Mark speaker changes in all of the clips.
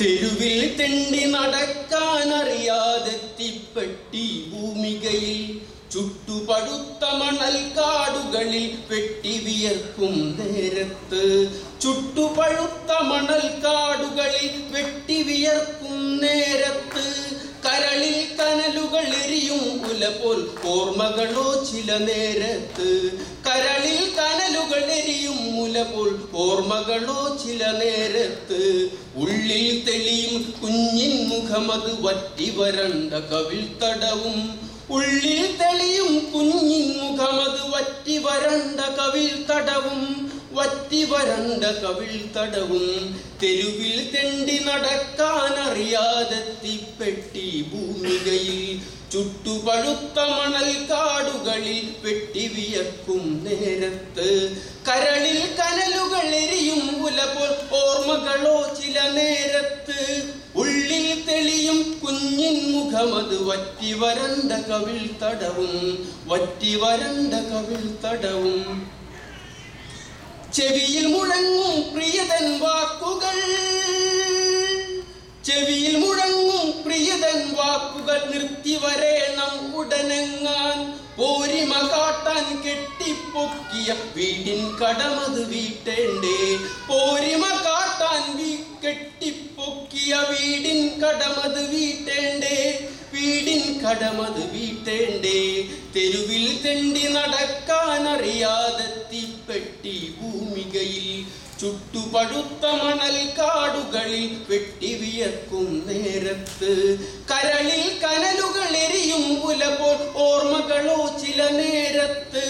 Speaker 1: തെരുവിൽ തെണ്ടി നടക്കാൻ അറിയാതെത്തിപ്പെട്ടി ഭൂമികയിൽ ചുട്ടുപടുത്ത മണൽ കാടുകളിൽ വെട്ടി വിയർക്കും നേരത്ത്. ചുട്ടുപഴുത്ത മണൽ കാടുകളിൽ വെട്ടി വിയർക്കും നേരത്ത്. കരളിൽ കനലുകൾ എരിയും ഉല പോൽ ഓർമ്മകളോ ചില നേരത്ത്. കരളിൽ കനലുകൾ എരിയും മുല പോൽ ഓർമ്മകളോ ചില നേരത്ത്. ഉള്ളിൽ തെളിയും കുഞ്ഞിൻ മുഖമത് വറ്റി വരണ്ട കവിൾ തടവും. ഉള്ളിൽ തെളിയും കുഞ്ഞിൻ മുഖമത് വറ്റി വരണ്ട തടവും വറ്റി വരണ്ട കവിൾ തടവും തെരുവിൽ തെണ്ടി നടക്കാനറിയാതെത്തിപ്പെട്ടി ഭൂമികയിൽ ചുട്ടുപഴുത്ത മണൽ കാടുകളിൽ പെട്ടി വിയർക്കും നേരത്ത്. കരളിൽ കനലുകൾ എരിയും ഉലപോൽ ഓർമ്മകളോ ചില നേരത്ത്. ഉള്ളിൽ തെളിയും കുഞ്ഞിൻ മുഖമത് വറ്റി വരണ്ട കവിൾ തടവും വറ്റി വരണ്ട കവിൾ തടവും. ചെവിയിൽ മുഴങ്ങും പ്രിയതൻ വാക്കുകൾ. ചെവിയിൽ മുഴങ്ങും പ്രിയതൻ വാക്കുകൾ നിർത്തി വരേണം ഉടനെങ്ങാൻ. പോരിമ കാട്ടാൻ കെട്ടിപ്പൊക്കിയ വീടിൻ കടമത് വീട്ടേണ്ടേ? പോരിമ കാട്ടാൻ വീ കെട്ടിപ്പൊക്കിയ വീടിൻ കടമത് വീട്ടേണ്ടേ? വീടിൻ കടമത് വീട്ടേണ്ടേ? തെരുവിൽ തെണ്ടി നടക്കാനറിയാതെത്തിപ്പെട്ടി ഭൂമികയിൽ ചുട്ടുപടുത്ത മണൽ കാടുകളിൽ വെട്ടി വിയർക്കും നേരത്ത്. കരളിൽ കനലുകൾ എരിയും പുലപ്പോൾ ഓർമ്മകളോ ചില നേരത്ത്.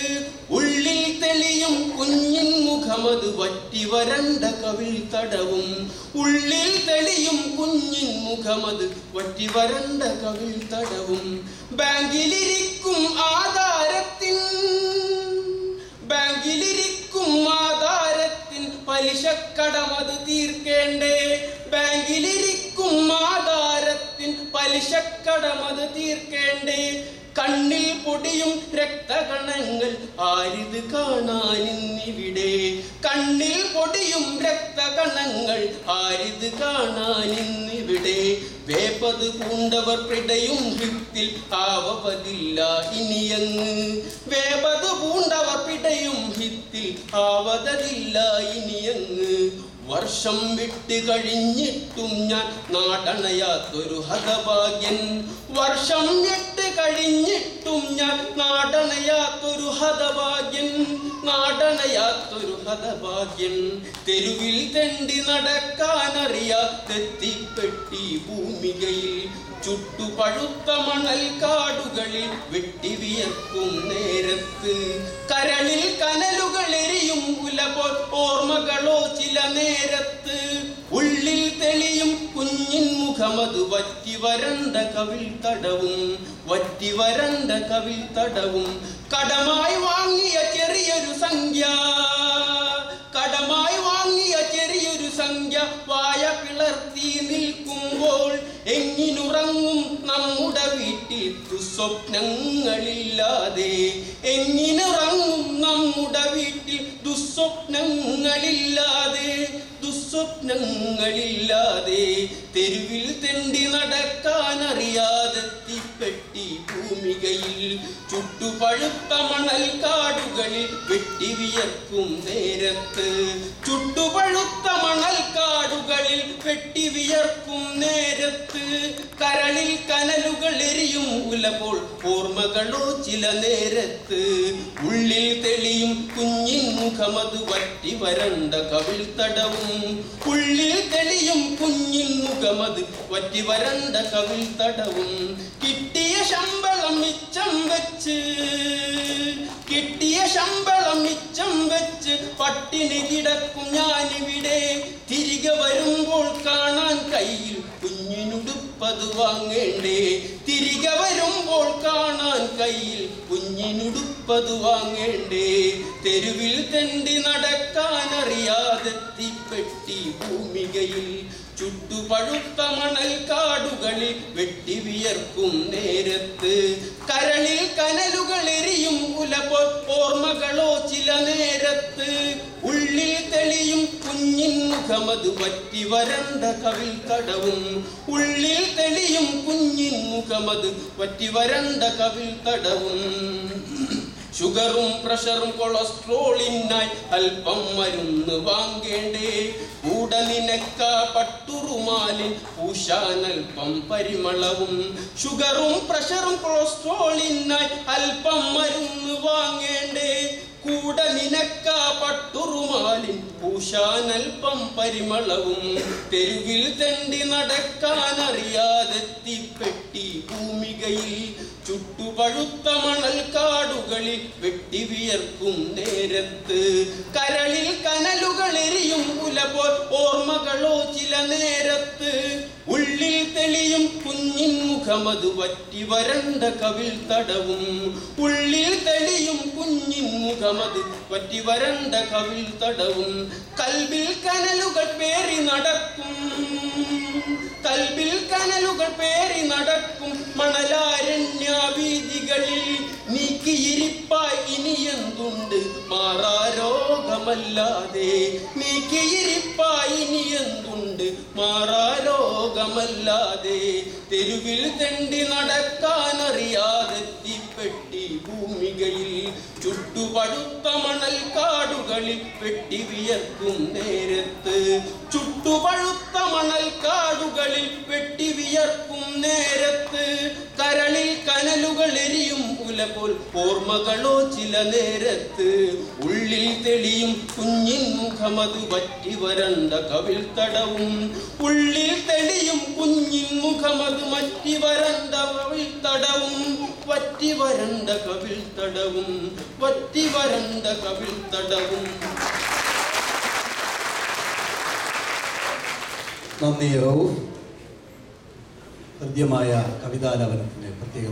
Speaker 1: ഉള്ളിൽ തെളിയും കുഞ്ഞിൻ മുഖമത് വറ്റി വരണ്ട കവിൾ തടവും. ഉള്ളിൽ തെളിയും കുഞ്ഞിൻ മുഖമത് വറ്റി വരണ്ട കവിൾ തടവും. ബാങ്കിലിരിക്കും ആധാരത്തിൻ പലിശക്കടമത് തീർക്കേണ്ടേ? ബാങ്കിലിരിക്കും ആധാരത്തിൻ പലിശക്കടമത് തീർക്കേണ്ടേ? കണ്ണിൽ പൊടിയും രക്തകണങ്ങൾ ആരിത് കാണാനിന്നിവിടെ? കണ്ണിൽ പൊടിയും രക്തകണങ്ങൾ ആരിത് കാണാനിന്നിവിടെ? വേപ്പത് പൂണ്ടവർ പിടയും ഹിത്തിൽ ആവപതില്ല ഇനിയങ്ങ്? വേപത് പൂണ്ടവർ പിടയും ഹിത്തിൽ ആവതതില്ല ഇനിയങ്ങ്? വർഷം വിട്ട് കഴിഞ്ഞിട്ടും ഞാൻ നാടണയാത്തൊരു ഹതഭാഗ്യൻ. വർഷം വിട്ട് കഴിഞ്ഞിട്ടും ഞാൻ നാടണയാത്തൊരു ഹതഭാഗ്യൻ. ഹതഭാഗ്യൻ തെരുവിൽ തെണ്ടി നടക്കാനറിയാത്തെത്തിപ്പെട്ടി ഭൂമികയിൽ. ചുട്ടുപഴുത്ത മണൽ കാടുകളിൽ വെട്ടി വിയർക്കും നേരത്ത്. കരളിൽ കനലുകൾ എരിയും കുലപോ ഓർമ്മകളോ ചില നേരത്ത്. ഉള്ളിൽ തെളിയും കുഞ്ഞിൻ മുഖമത് വറ്റി വരണ്ട കവിൽ തടവും. വറ്റി കവിൽ തടവും. കടമായി വാങ്ങിയ ചെറിയൊരു സംഖ്യ. കടമായി വാങ്ങിയ ചെറിയൊരു സംഖ്യ വായ പിളർത്തി നിൽക്കുമ്പോൾ എങ്ങിനുറങ്ങും നമ്മുടെ വീട്ടിൽ ദുസ്വപ്നങ്ങളില്ലാതെ. എങ്ങിനുറങ്ങും നമ്മുടെ വീട്ടിൽ ദുസ്വപ്നങ്ങളില്ലാതെ. ദുസ്വപ്നങ്ങളില്ലാതെ തെരുവിൽ തെണ്ടി നടക്കാനറിയാതെത്തിപ്പെട്ടി ഭൂമികയിൽ ചുട്ടുപഴുത്ത മണൽ കാടുകളിൽ വെട്ടി വിയർക്കും നേരത്ത്. ചുട്ടുപഴുത്ത മണൽ കാടുകളിൽ വെട്ടി വിയർക്കും നേരത്ത്. കരളിൽ കനലുകൾ എരിയും ഉലപ്പോൾ ഓർമ്മകളോ ചില നേരത്ത്. ഉള്ളിൽ തെളിയും കുഞ്ഞിൻ മുഖമത് വറ്റി വരണ്ട കവിൾ തടവും. ഉള്ളിൽ തെളിയും കുഞ്ഞിൻ മുഖമത് വറ്റി വരണ്ട കവിൾ തടവും. കിട്ടിയ ശമ്പളം മിച്ചം വെച്ച് കിട്ടിയ ശമ്പളം മിച്ചം വെച്ച് പട്ടിണി കിടക്കും ഞാനിവിടെ. തിരികെ വരുമ്പോൾ കാണാൻ കയ്യിൽ കുഞ്ഞിനുടുപ്പത് വാങ്ങേണ്ടേ? തിരികെ വരുമ്പോൾ കാണാൻ കയ്യിൽ കുഞ്ഞിനുടുപ്പത് വാങ്ങേണ്ടേ? തെരുവിൽ തെണ്ടി നടക്കാനറിയാതെത്തിപ്പെട്ടി ഭൂമികയിൽ ചുട്ടുപഴുത്ത മണൽ കാടുകളിൽ വെട്ടി വിയർക്കും നേരത്ത്. കരളിൽ കനലുകൾ എരിയും ഉലപോ ഓർമ്മകളോ ചില നേരത്ത്. ഉള്ളിൽ തെളിയും കുഞ്ഞിൻ മുഖമത് പറ്റി വരണ്ട കവിൽ തടവും. ഉള്ളിൽ തെളിയും കുഞ്ഞിൻ മുഖമത് പറ്റി വരണ്ട കവിൽ തടവും. ഷുഗറും പ്രഷറും കൊളസ്ട്രോളിനായി അല്പം മരുന്ന് വാങ്ങേണ്ടേ? കൂടെ നിനക്ക പൂശാൻ പൂശാനൽപ്പം പരിമളവും. ഷുഗറും പ്രഷറും കൊളസ്ട്രോളിനായി അല്പം മരുന്ന് വാങ്ങേണ്ടേ? കൂടെ നിനക്ക പട്ടുറുമാലിൻ പൂശാനൽപ്പം പരിമളവും. തെരുവിൽ തണ്ടി നടക്കാനറിയാതെ പെട്ടി ഭൂമികയിൽ ചുട്ടുപഴുത്ത മണൽ കാടുകളിൽ വെട്ടി വിയർക്കും നേരത്ത്. കരളിൽ കനലുകൾ എരിയും പുലപോൽ ഓർമ്മകളോ ചില നേരത്ത്. ഉള്ളിൽ തെളിയും കുഞ്ഞിൻ മുഖമത് വറ്റി വരണ്ട കവിൽ തടവും. ഉള്ളിൽ തെളിയും കുഞ്ഞിൻ മുഖമത് വറ്റി വരണ്ട കവിൽ തടവും. കൽവിൽ കനലുകൾ പേറി നടക്കും. കൽവിൽ കനലുകൾ പേറി നടക്കും. മണലാരണ്യ രോഗമല്ലാതെ നീക്കിയിരിപ്പായി നീ എന്തുണ്ട്? മാറാ ലോകമല്ലാതെ തെരുവിൽ തെണ്ടി നടക്കാനറിയാതെത്തിപ്പെട്ടി ഭൂമികയിൽ ചുട്ടുപടുത്ത മണൽ കാടുകളിൽ വെട്ടി വിയർക്കും നേരത്ത്. ചുട്ടുപഴുത്ത മണൽ കാടുകളിൽ വെട്ടി വിയർക്കും നേരത്ത്. കരളിൽ കനലുകൾ എരിയും ഉലപോൽ ഓർമ്മകളോ ചില നേരത്ത്. ഉള്ളിൽ തെളിയും കുഞ്ഞിൻ മുഖമത് പറ്റി വരണ്ട കവിൽ തടവും. ഉള്ളിൽ തെളിയും കുഞ്ഞിൻ മുഖമത് മറ്റി വരണ്ട കവിൽ തടവും. വറ്റി വരണ്ട കവിൽ തടവും വറ്റി വരണ്ട കവിൽ തടവും.
Speaker 2: നന്ദി റൌഫ്. ഹൃദ്യമായ കവിതാലാപനത്തിന് പ്രത്യേക